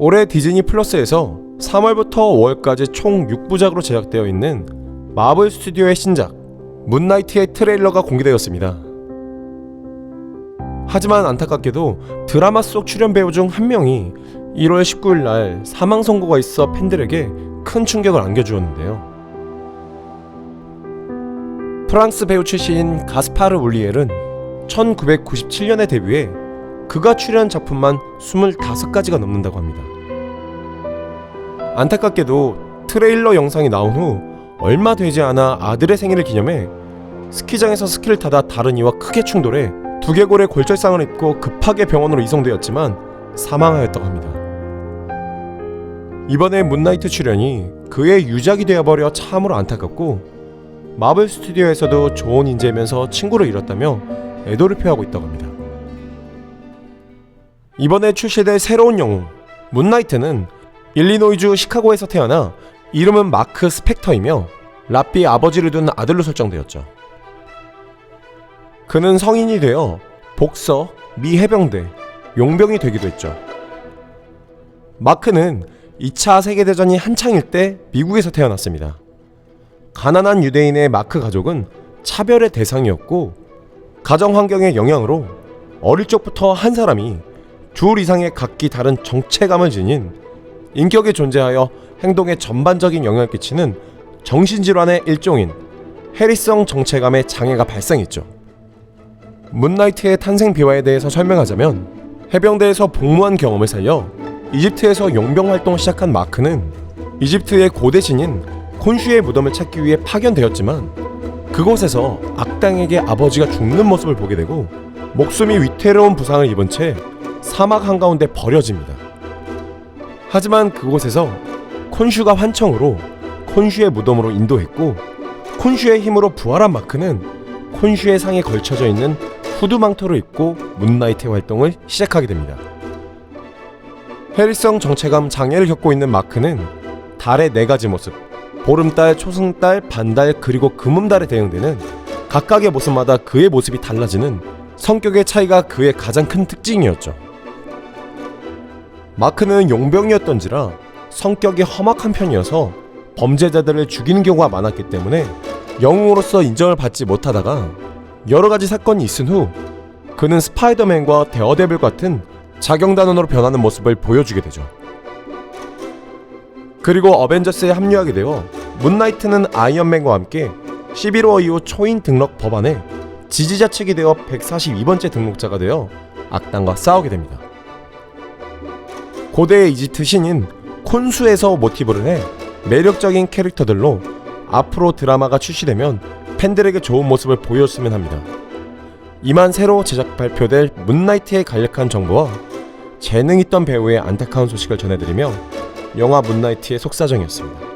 올해 디즈니 플러스에서 3월부터 5월까지 총 6부작으로 제작되어 있는 마블 스튜디오의 신작 문나이트의 트레일러가 공개되었습니다. 하지만 안타깝게도 드라마 속 출연 배우 중 한 명이 1월 19일 날 사망 선고가 있어 팬들에게 큰 충격을 안겨주었는데요. 프랑스 배우 출신인 가스파르 울리엘은 1997년에 데뷔해 그가 출연 작품만 25가지가 넘는다고 합니다. 안타깝게도 트레일러 영상이 나온 후 얼마 되지 않아 아들의 생일을 기념해 스키장에서 스키를 타다 다른 이와 크게 충돌해 두개골에 골절상을 입고 급하게 병원으로 이송되었지만 사망하였다고 합니다. 이번에 문나이트 출연이 그의 유작이 되어버려 참으로 안타깝고 마블 스튜디오에서도 좋은 인재면서 친구를 잃었다며 애도를 표하고 있다고 합니다. 이번에 출시될 새로운 영웅 문나이트는 일리노이주 시카고에서 태어나 이름은 마크 스펙터이며 라삐 아버지를 둔 아들로 설정되었죠. 그는 성인이 되어 복서, 미 해병대, 용병이 되기도 했죠. 마크는 2차 세계대전이 한창일 때 미국에서 태어났습니다. 가난한 유대인의 마크 가족은 차별의 대상이었고 가정 환경의 영향으로 어릴 적부터 한 사람이 둘 이상의 각기 다른 정체감을 지닌 인격에 존재하여 행동에 전반적인 영향을 끼치는 정신질환의 일종인 해리성 정체감의 장애가 발생했죠. 문나이트의 탄생 비화에 대해서 설명하자면 해병대에서 복무한 경험을 살려 이집트에서 용병 활동을 시작한 마크는 이집트의 고대 신인 콘슈의 무덤을 찾기 위해 파견되었지만 그곳에서 악당에게 아버지가 죽는 모습을 보게 되고 목숨이 위태로운 부상을 입은 채 사막 한가운데 버려집니다. 하지만 그곳에서 콘슈가 환청으로 콘슈의 무덤으로 인도했고 콘슈의 힘으로 부활한 마크는 콘슈의 상에 걸쳐져 있는 후드 망토를 입고 문나이트의 활동을 시작하게 됩니다. 해리성 정체감 장애를 겪고 있는 마크는 달의 네 가지 모습, 보름달, 초승달, 반달 그리고 금음달에 대응되는 각각의 모습마다 그의 모습이 달라지는 성격의 차이가 그의 가장 큰 특징이었죠. 마크는 용병이었던지라 성격이 험악한 편이어서 범죄자들을 죽이는 경우가 많았기 때문에 영웅으로서 인정을 받지 못하다가 여러 가지 사건이 있은 후 그는 스파이더맨과 데어데빌 같은 자경단원으로 변하는 모습을 보여주게 되죠. 그리고 어벤져스에 합류하게 되어 문나이트는 아이언맨과 함께 11호 이후 초인 등록 법안에 지지자책이 되어 142번째 등록자가 되어 악당과 싸우게 됩니다. 고대 이집트 신인 콘수에서 모티브를 해 매력적인 캐릭터들로 앞으로 드라마가 출시되면 팬들에게 좋은 모습을 보였으면 합니다. 이만 새로 제작 발표될 문나이트의 간략한 정보와 재능 있던 배우의 안타까운 소식을 전해드리며 영화 문나이트의 속사정이었습니다.